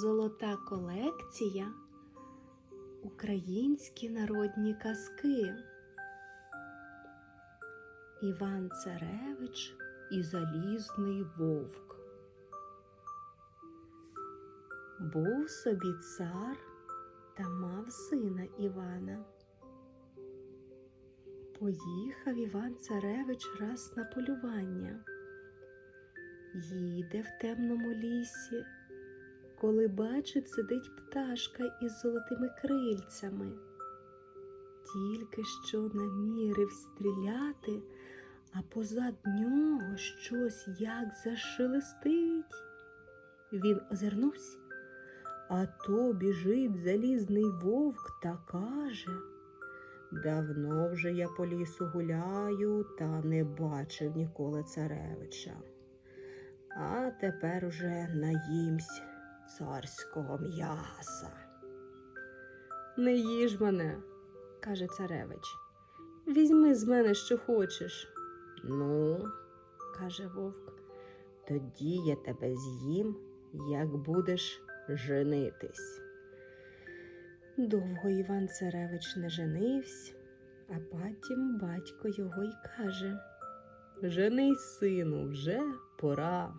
Золота колекція Українські народні казки. Іван Царевич і Залізний вовк. Був собі цар та мав сина Івана. Поїхав Іван Царевич раз на полювання. Їде в темному лісі, коли бачить, сидить пташка із золотими крильцями. Тільки що намірив стріляти, а позад нього щось як зашелестить. Він озирнувся, а то біжить залізний вовк та каже. Давно вже я по лісу гуляю та не бачив ніколи царевича. А тепер уже наїмсь царського м'яса. Не їж мене, каже царевич. Візьми з мене, що хочеш. Ну, каже вовк, тоді я тебе з'їм, як будеш женитись. Довго Іван Царевич не женився, а потім батько його й каже Женись, сину, вже пора.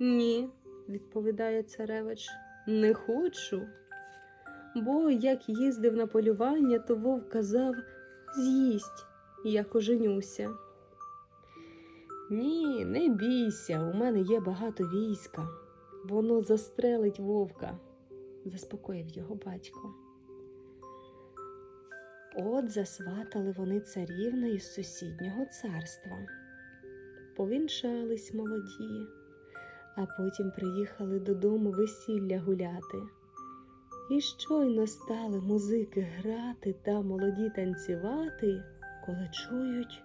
Ні, відповідає царевич, не хочу. Бо як їздив на полювання, то вовк казав з'їсть, як оженюся. Ні, не бійся, у мене є багато війська. Воно застрелить вовка, заспокоїв його батько. От засватали вони царівну із сусіднього царства. Повінчались молоді, а потім приїхали додому весілля гуляти. І щойно стали музики грати та молоді танцювати, коли чують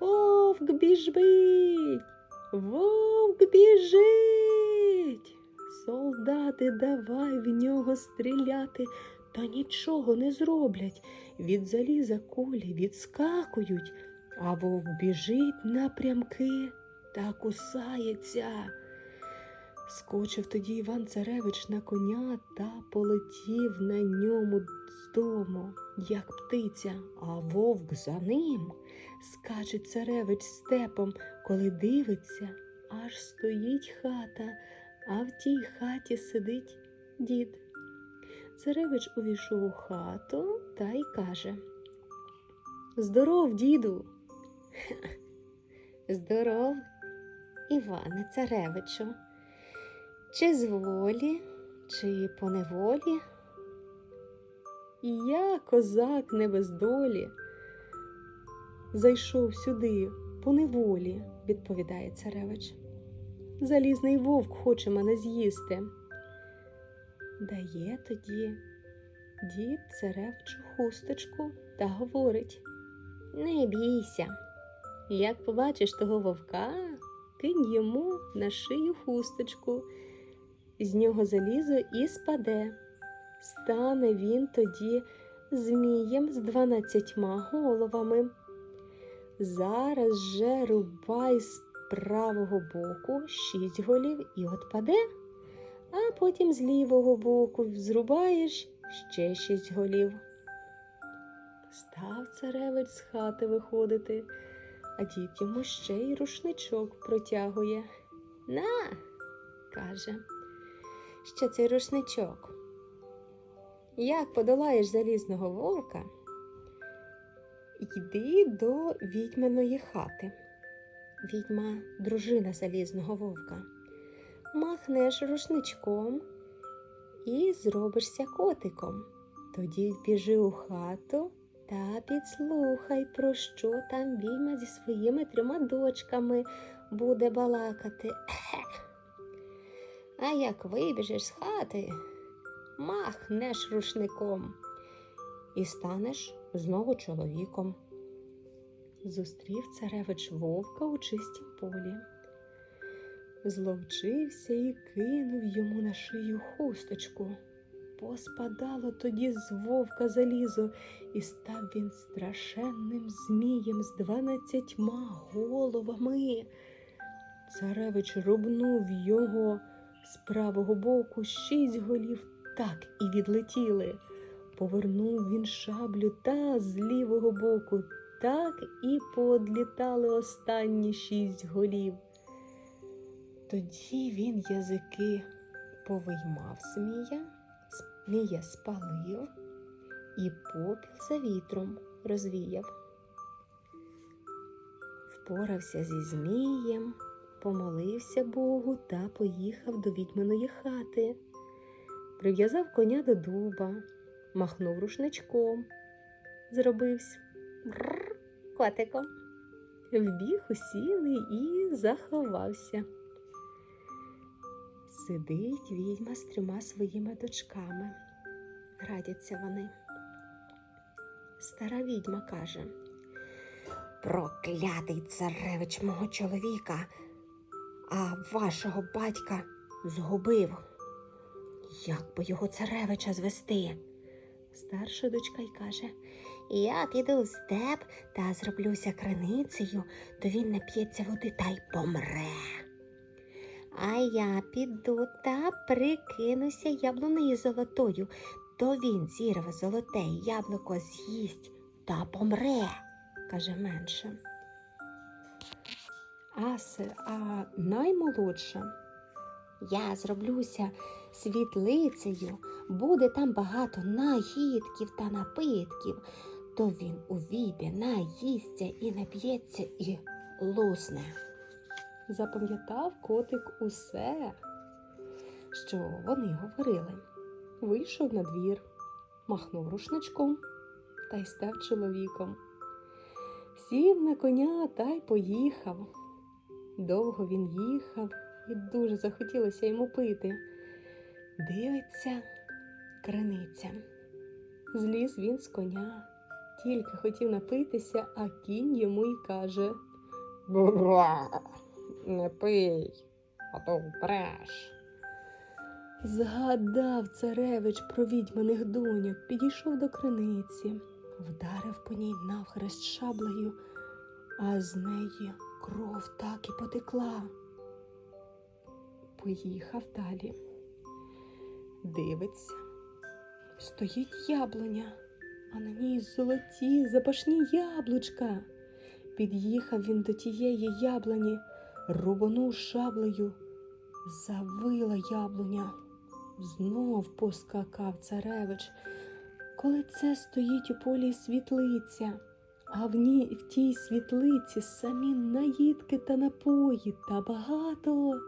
Вовк біжить, вовк біжить. Солдати давай в нього стріляти, та нічого не зроблять. Від заліза кулі відскакують, а вовк біжить напрямки та кусається. Скочив тоді Іван Царевич на коня та полетів на ньому з дому, як птиця, а вовк за ним. Скаче царевич степом, коли дивиться, аж стоїть хата, а в тій хаті сидить дід. Царевич увійшов у хату та й каже Здоров, діду. Здоров, Іване Царевичу. Чи з волі, чи по неволі? І я, козак не без долі, зайшов сюди по неволі, відповідає царевич. Залізний вовк хоче мене з'їсти. Дає тоді дід царевичу хусточку та говорить Не бійся, як побачиш того вовка, кинь йому на шию хусточку, з нього залізо і спаде. Стане він тоді змієм з дванадцятьма головами. Зараз же рубай з правого боку шість голів і отпаде, а потім з лівого боку зрубаєш ще шість голів. Став царевич з хати виходити, а дід йому ще й рушничок протягує. На, каже, що цей рушничок. Як подолаєш залізного вовка, йди до відьминої хати. Відьма дружина залізного вовка. Махнеш рушничком і зробишся котиком. Тоді біжи у хату та підслухай, про що там відьма зі своїми трьома дочками буде балакати. А як вибіжеш з хати, махнеш рушником і станеш знову чоловіком. Зустрів царевич вовка у чистім полі. Зловчився і кинув йому на шию хусточку. Поспадало тоді з вовка залізо, і став він страшенним змієм з дванадцятьма головами. Царевич рубнув його З правого боку шість голів так і відлетіли. Повернув він шаблю та з лівого боку так і поодлітали останні шість голів. Тоді він язики повиймав змія, змія спалив і попіл за вітром розвіяв. Впорався зі змієм, помолився Богу та поїхав до відьминої хати. Прив'язав коня до дуба, махнув рушничком, зробився котиком, вбіг у сіни і заховався. Сидить відьма з трьома своїми дочками. Радяться вони. Стара відьма каже: Проклятий царевич мого чоловіка, а вашого батька згубив. Як би його царевича звести? Старша дочка й каже: Я піду в степ та зроблюся криницею, то він нап'ється води та й помре. А я піду та прикинуся яблунею золотою, то він зірве золоте яблуко з'їсть та помре, каже менша. А, се- а наймолодша. Я зроблюся світлицею, буде там багато наїдків та напитків, то він увійде, наїсться і нап'ється і лусне. Запам'ятав котик усе, що вони говорили. Вийшов на двір, махнув рушничком та й став чоловіком. Сів на коня та й поїхав. Довго він їхав і дуже захотілося йому пити. Дивиться, криниця. Зліз він з коня, тільки хотів напитися, а кінь йому й каже Бура, не пий, а то впреш. Згадав царевич про відьманих доньок, підійшов до криниці, вдарив по ній навхрест шаблею, а з неї кров так і потекла. Поїхав далі. Дивиться, стоїть яблуня, а на ній золоті запашні яблучка. Під'їхав він до тієї яблуні, рубанув шаблею, завила яблуня. Знов поскакав царевич. Коли це стоїть у полі світлиця, а в ній в тій світлиці самі наїдки та напої та багато.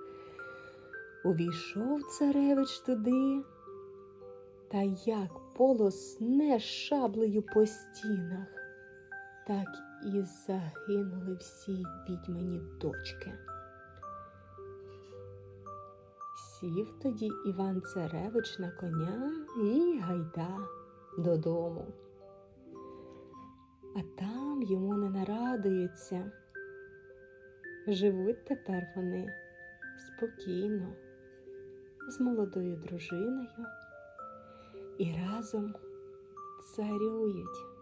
Увійшов царевич туди, та як полосне шаблею по стінах, так і загинули всі відьмані дочки. Сів тоді Іван Царевич на коня і гайда додому. А там йому не нарадується. Живуть тепер вони спокійно, з молодою дружиною і разом царюють.